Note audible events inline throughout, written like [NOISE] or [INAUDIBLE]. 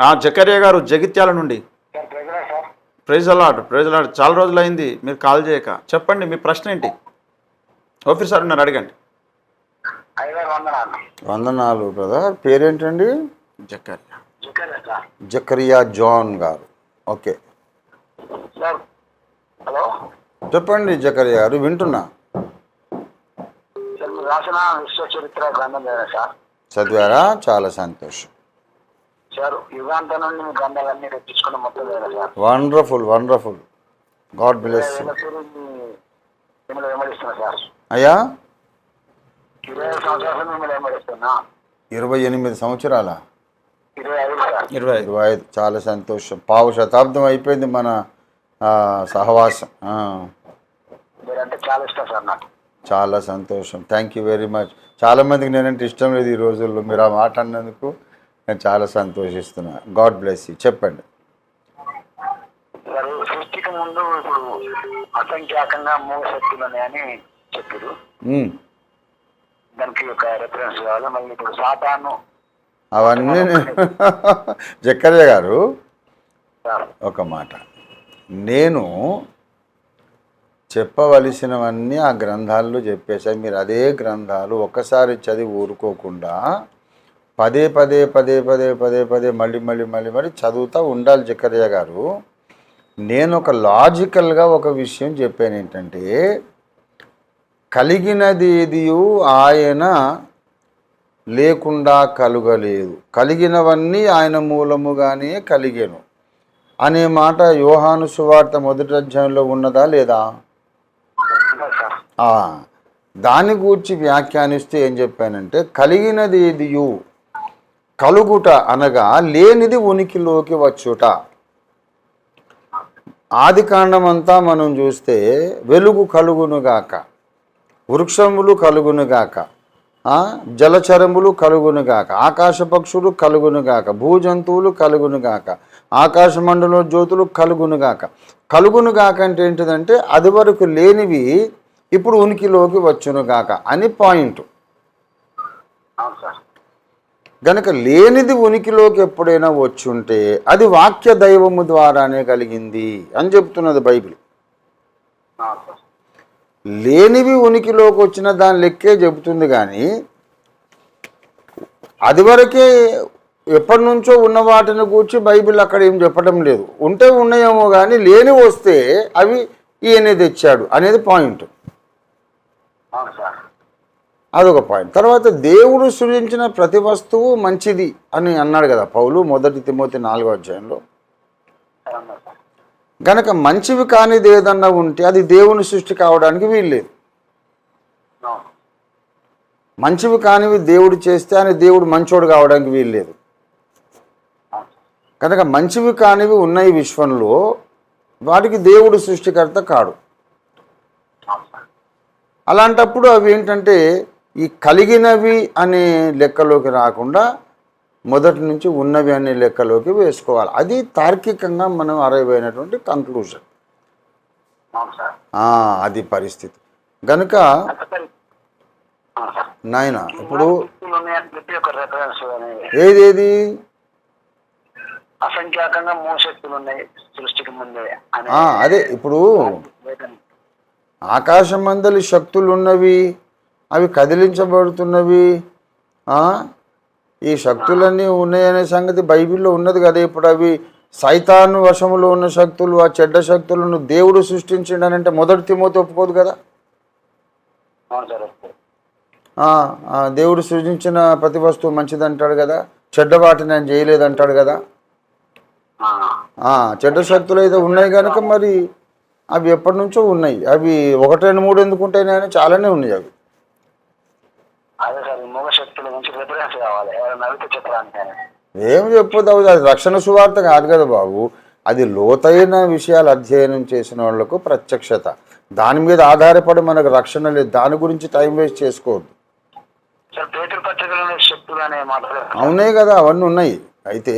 ఆ, జకరియా గారు జగిత్యాల నుండి. ప్రైజ్ అలాడ్ ప్రైజ్ అలాడ్ చాలా రోజులైంది మీరు కాల్ చేయక. చెప్పండి మీ ప్రశ్న ఏంటి? ఓఫీస్ సార్ ఉన్నారు అడగండి. వందనాలు బ్రదర్. పేరేంటండి? Zakaria. Zakaria John garu. Okay. Sir hello? చెప్పండి జకరియా గారు వింటున్నా. చదివారా? చాలా సంతోషం. సార్ యుగాంతం నుండి మీ మొత్తం sir. Wonderful wonderful God bless మిమ్మల్ని వెంబడిస్తున్నా సార్. అయ్యా? ఇరవై ఐదు సంవత్సరాలు మిమ్మల్ని వెంబడిస్తున్నా. ఇరవై ఎనిమిది సంవత్సరాల? ఇరవై ఇరవై ఐదు. చాలా సంతోషం. పావు శతాబ్దం అయిపోయింది మన ఆ, సహవాసం. ఆ, మీరంటే చాలా ఇష్టం సార్ నాకు. చాలా సంతోషం. థ్యాంక్ యూ వెరీ మచ్ చాలామందికి నేనంటే ఇష్టం లేదు ఈ రోజుల్లో. మీరు ఆ మాట అన్నందుకు. నేను చాలా సంతోషిస్తున్నా. God bless you. చెప్పండి. సార్ సృష్టికి ముందు ఇప్పుడు అసంఖ్యాకంగా మూడు శక్తులు ఉన్నాయని చెప్పారు. మ్మ్. దానికి ఒక రెఫరెన్స్ కావాలి. మళ్ళీ ఇప్పుడు సాతాను. అవన్నీ నేను- [LAUGHS] జక్కయ్య గారు ఒక మాట. నేను చెప్పవలసినవన్నీ ఆ గ్రంథాల్లో చెప్పేశాను మీరు అదే గ్రంథాలు ఒక్కసారి చదివి ఊరుకోకుండా పదే పదే పదే పదే పదే పదే మళ్ళీ మళ్ళీ మళ్ళీ మళ్ళీ చదువుతూ ఉండాలి జక్కయ్య గారు. నేను ఒక లాజికల్గా ఒక విషయం చెప్పాను ఏంటంటే కలిగినది ఏదియు ఆయన లేకుండా కలుగలేదు. కలిగినవన్నీ ఆయన మూలముగానే కలిగాను. అనే మాట యోహాను సువార్త మొదటి అధ్యాయంలో ఉన్నదా లేదా? దాని గూర్చి వ్యాఖ్యానిస్తే ఏం చెప్పానంటే కలిగినది ఏదియు కలుగుట అనగా లేనిది ఉనికిలోకి వచ్చుట. ఆది కాండమంతా మనం చూస్తే వెలుగు కలుగునుగాక వృక్షములు కలుగునుగాక జలచరములు కలుగునుగాక ఆకాశ పక్షులు కలుగునుగాక భూజంతువులు కలుగునుగాక ఆకాశ మండల జ్యోతులు కలుగునుగాక కలుగునుగాక అంటే ఏంటిదంటే అది వరకు లేనివి ఇప్పుడు ఉనికిలోకి వచ్చునుగాక అని పాయింట్. గనక లేనిది ఉనికిలోకి ఎప్పుడైనా వచ్చుంటే అది వాక్య దైవము ద్వారానే కలిగింది అని చెప్తున్నది బైబిల్. లేనివి ఉనికిలోకి వచ్చిన దాని లెక్కే చెబుతుంది కానీ అది వరకే ఎప్పటి నుంచో ఉన్న వాటిని కూర్చి బైబిల్ అక్కడ ఏం చెప్పడం లేదు. ఉంటే ఉన్నాయేమో కానీ లేని వస్తే అవి ఈయనే తెచ్చాడు అనేది పాయింట్. అదొక పాయింట్. తర్వాత దేవుడు సృజించిన ప్రతి వస్తువు మంచిది అని అన్నాడు కదా పౌలు మొదటి తిమోతి నాలుగో అధ్యాయంలో. గనక మంచివి కానిది ఏదన్నా ఉంటే అది దేవుని సృష్టి కావడానికి వీల్లేదు. మంచివి కానివి దేవుడు చేస్తే అని దేవుడు మంచోడు కావడానికి వీల్లేదు. కనుక మంచివి కానివి ఉన్నాయి విశ్వంలో వాటికి దేవుడు సృష్టికర్త కాడు. అలాంటప్పుడు అవి ఏంటంటే ఈ కలిగినవి అనే లెక్కలోకి రాకుండా మొదటి నుంచి ఉన్నవి అనే లెక్కలోకి వేసుకోవాలి. అది తార్కికంగా మనం అరైపోయినటువంటి కంక్లూజన్ అవును సార్. అది పరిస్థితి. సార్ నాయన ఇప్పుడు శక్తులు ఉన్నాయని చెప్పి ఒక రెఫరెన్స్ అనేది ఏది ఏది అసంఖ్యాకంగా మూడు శక్తులు ఉన్నాయి సృష్టికి ముందే అని ఆ, అదే ఇప్పుడు లేఖనం. ఆకాశం మందలి శక్తులు ఉన్నవి అవి కదిలించబడుతున్నవి? ఈ శక్తులన్నీ ఉన్నాయనే సంగతి బైబిల్లో ఉన్నది కదా ఇప్పుడు అవి. సైతాను వశములో ఉన్న శక్తులు ఆ చెడ్డ శక్తులను దేవుడు సృష్టించిండనంటే మొదటి తిమోతి ఒప్పుకోదు కదా. దేవుడు సృజించిన ప్రతి వస్తువు మంచిది అంటాడు కదా. చెడ్డ వాటిని ఆయన చేయలేదంటాడు కదా. చెడ్డ శక్తులు అయితే ఉన్నాయి కనుక మరి అవి ఎప్పటి నుంచో ఉన్నాయి. అవి ఒకటి రెండు మూడు ఎందుకు ఉంటాయి నాయన? చాలానే ఉన్నాయి అవి. అదే సార్ ఈ మూగ శక్తుల నుంచి రిఫరెన్స్ కావాలి. ఎవరైనా అడిగితే చెప్పడానికి అని. ఏం చెప్పొద్దు అది రక్షణ సువార్త కాదు కదా బాబు. అది లోతైన విషయాలు అధ్యయనం చేసిన వాళ్ళకు ప్రత్యక్షత. దాని మీద ఆధారపడి మనకు రక్షణ లేదు. దాని గురించి టైం వేస్ట్ చేసుకోవద్దు. అవునే కదా అవన్నీ ఉన్నాయి. అయితే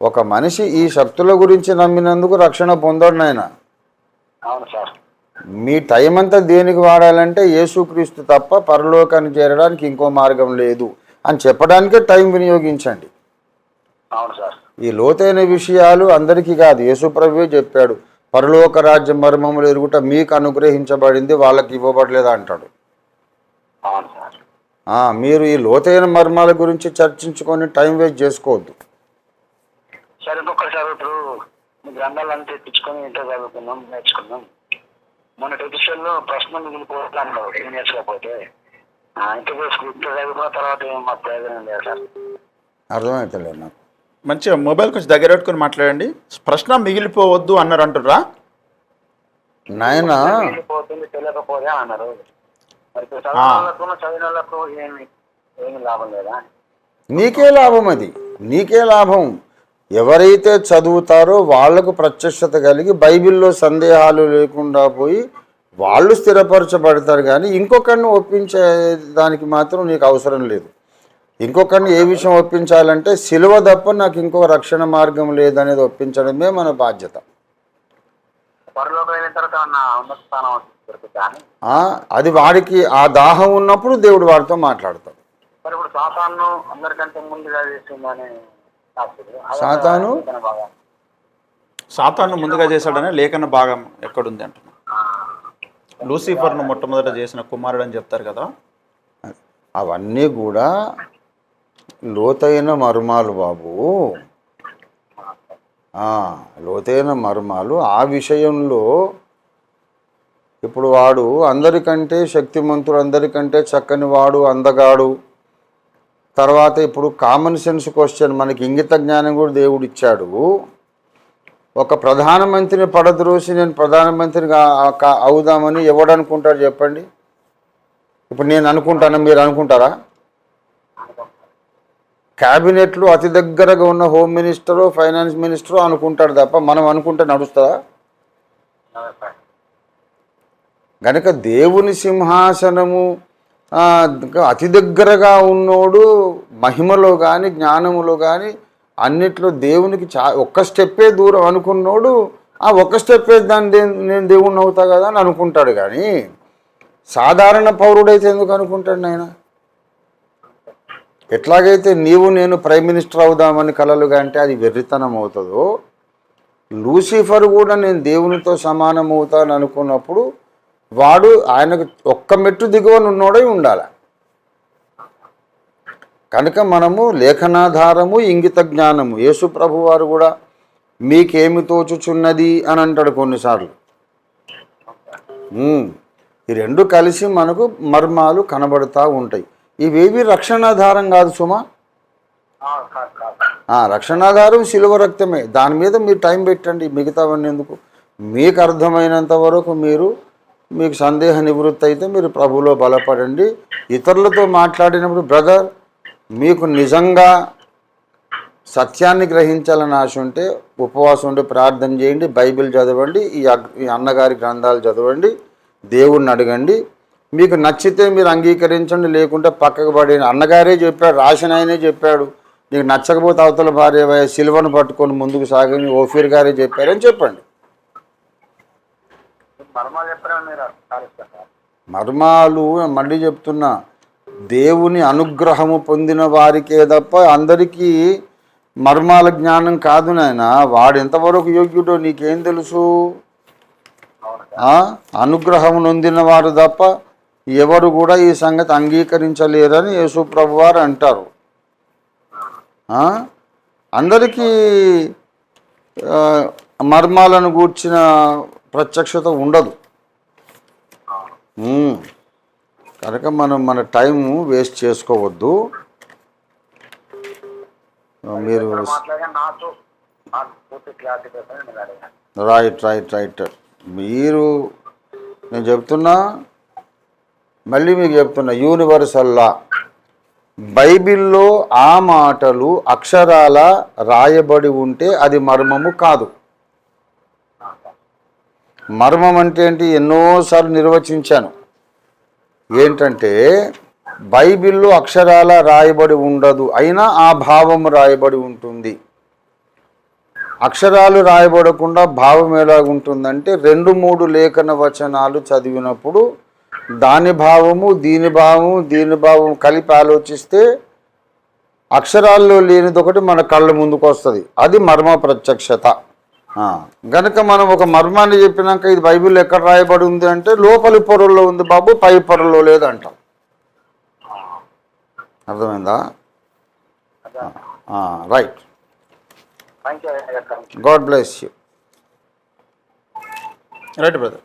ఒక మనిషి ఈ శక్తుల గురించి నమ్మినందుకు రక్షణ పొందడు నాయన? అవును సార్. మీ టైం అంతా దేనికి వాడాలంటే యేసుక్రీస్తు తప్ప పరలోకాన్ని చేరడానికి ఇంకో మార్గం లేదు అని చెప్పడానికే టైం వినియోగించండి. అవును సార్. ఈ లోతైన విషయాలు అందరికీ కాదు. యేసుప్రభువే చెప్పాడు పరలోక రాజ్య మర్మములు ఎరుగుట మీకు అనుగ్రహించబడింది వాళ్ళకి ఇవ్వబడలేదా అంటాడు. మీరు ఈ లోతైన మర్మాల గురించి చర్చించుకొని టైం వేస్ట్ చేసుకోవద్దు. సరే ఇప్పుడు మీ గ్రంథాలన్నీ తెప్పించుకొని ఇంటర్ చదువుకున్నాం నేర్చుకున్నాం మొన్న ఎపిసోడ్లో ప్రశ్న మిగిలిపోతాను ఏం నేర్చుకోకపోతే ఇంటర్ ఇంటర్ చదువుకున్న తర్వాత ఏం మాకు ప్రయోజనం లేదు సార్. అర్థమవుతలేదు నాకు. మంచిగా మొబైల్ కొంచెం దగ్గర పెట్టుకొని మాట్లాడండి. ప్రశ్న మిగిలిపోవద్దు అన్నారు అంటుర్రా నాయన మిగిలిపోతుంది తెలియకపోతే అన్నారు. మరి ఇప్పుడు చదివిన వాళ్ళకు చదివిన వాళ్ళకు ఏమి ఏమి లాభం లేదా? నీకే లాభం అది. నీకే లాభం. ఎవరైతే చదువుతారో వాళ్ళకు ప్రత్యక్షత కలిగి బైబిల్లో సందేహాలు లేకుండా పోయి వాళ్ళు స్థిరపరచబడతారు కానీ ఇంకొకరిని ఒప్పించే దానికి మాత్రం నీకు అవసరం లేదు. ఇంకొకరిని ఏ విషయం ఒప్పించాలంటే సిలువ తప్ప నాకు ఇంకో రక్షణ మార్గం లేదనేది ఒప్పించడమే మన బాధ్యత. అది వాడికి ఆ దాహం ఉన్నప్పుడు దేవుడు వాడితో మాట్లాడతాడు. అందరికంటే ముందుగా సాతాను? సాతాను ముందుగా చేశాడనే లేఖన భాగం ఎక్కడుంది అంటున్నా. లూసిఫర్ను మొట్టమొదట చేసిన కుమారుడు అని చెప్తారు కదా. అవన్నీ కూడా లోతైన మర్మాలు బాబు. ఆ, లోతైన మర్మాలు. ఆ విషయంలో ఇప్పుడు వాడు అందరికంటే శక్తిమంతుడు అందరికంటే చక్కని వాడు అందగాడు. తర్వాత ఇప్పుడు కామన్ సెన్స్ క్వశ్చన్ మనకి ఇంగిత జ్ఞానం కూడా దేవుడు ఇచ్చాడు. ఒక ప్రధానమంత్రిని పడద్రోసి నేను ప్రధానమంత్రిగా అవుదామని ఎవడనుకుంటాడు చెప్పండి? ఇప్పుడు నేను అనుకుంటాను మీరు అనుకుంటారా? క్యాబినెట్లో అతి దగ్గరగా ఉన్న హోమ్ మినిస్టరు ఫైనాన్స్ మినిస్టరు అనుకుంటాడు తప్ప మనం అనుకుంటే నడుస్తుందా. గనక దేవుని సింహాసనము అతి దగ్గరగా ఉన్నోడు మహిమలో కానీ జ్ఞానములో కానీ అన్నిట్లో దేవునికి చా ఒక్క స్టెప్పే దూరం అనుకున్నోడు ఆ ఒక్క స్టెప్పే దాన్ని దే- నేను దేవుణ్ణి అవుతా కదా అని అనుకుంటాడు కానీ సాధారణ పౌరుడైతే ఎందుకు అనుకుంటాడు నాయన? ఎట్లాగైతే నీవు నేను ప్రైమ్ మినిస్టర్ అవుదామని కలలుగా అంటే అది వెర్రితనం అవుతుందో లూసిఫర్ కూడా నేను దేవునితో సమానం అవుతాను అనుకున్నప్పుడు వాడు ఆయనకు ఒక్క మెట్టు దిగువన ఉన్నోడై ఉండాలి. కనుక మనము లేఖనాధారము ఇంగిత జ్ఞానము. యేసు ప్రభు వారు కూడా మీకేమి తోచుచున్నది అని అంటాడు కొన్నిసార్లు. ఈ రెండు కలిసి మనకు మర్మాలు కనబడుతూ ఉంటాయి. ఇవేవి రక్షణాధారం కాదు సుమా? రక్షణాధారం శిలువ రక్తమే. దాని మీద మీరు టైం పెట్టండి. మిగతావన్నీ ఎందుకు? మీకు అర్థమైనంత వరకు మీరు మీకు సందేహ నివృత్తి అయితే మీరు ప్రభులో బలపడండి. ఇతరులతో మాట్లాడినప్పుడు బ్రదర్ మీకు నిజంగా సత్యాన్ని గ్రహించాలని ఆశ ఉంటే ఉపవాసం ఉండి ప్రార్థన చేయండి బైబిల్ చదవండి ఈ అగ్- ఈ అన్నగారి గ్రంథాలు చదవండి దేవుణ్ణి అడగండి. మీకు నచ్చితే మీరు అంగీకరించండి లేకుంటే పక్కకు పడి అన్నగారే చెప్పాడు రాసిన ఆయనే చెప్పాడు నీకు నచ్చకపోతే అవతల భార్య సిల్వను పట్టుకొని ముందుకు సాగని ఓఫీర్ గారే చెప్పారని చెప్పండి. మర్మాలు మళ్ళీ చెప్తున్నా. దేవుని అనుగ్రహము పొందిన వారికే తప్ప అందరికీ మర్మాల జ్ఞానం కాదు నాయన. వాడు ఎంతవరకు యోగ్యుడో నీకేం తెలుసు? అనుగ్రహం నొందిన వారు తప్ప ఎవరు కూడా ఈ సంగతి అంగీకరించలేరని యేసు ప్రభు వారు అంటారు అందరికీ మర్మాలను గూర్చిన ప్రత్యక్షత ఉండదు. కనుక మనం మన టైం వేస్ట్ చేసుకోవద్దు. మీరు రైట్ రైట్ రైట్ మీరు నేను చెప్తున్నా మళ్ళీ మీకు చెప్తున్నా యూనివర్సల్లా బైబిల్లో ఆ మాటలు అక్షరాల రాయబడి ఉంటే అది మర్మము కాదు. మర్మం అంటే ఏంటి? ఎన్నోసార్లు నిర్వచించాను. ఏంటంటే బైబిల్లో అక్షరాల రాయబడి ఉండదు. అయినా ఆ భావం రాయబడి ఉంటుంది. అక్షరాలు రాయబడకుండా భావం ఎలాగుంటుందంటే రెండు మూడు లేఖన వచనాలు చదివినప్పుడు దాని భావము దీని భావము దీని భావం కలిపి ఆలోచిస్తే అక్షరాల్లో లేనిది ఒకటి మన కళ్ళ ముందుకు వస్తుంది. అది మర్మ ప్రత్యక్షత. గనుక మనం ఒక మర్మాన్ని చెప్పినాక ఇది బైబిల్ ఎక్కడ రాయబడి ఉంది అంటే లోపలి పొరల్లో ఉంది బాబు పై పొరల్లో లేదు అంటాం అర్థమైందా right. God bless you. Right brother.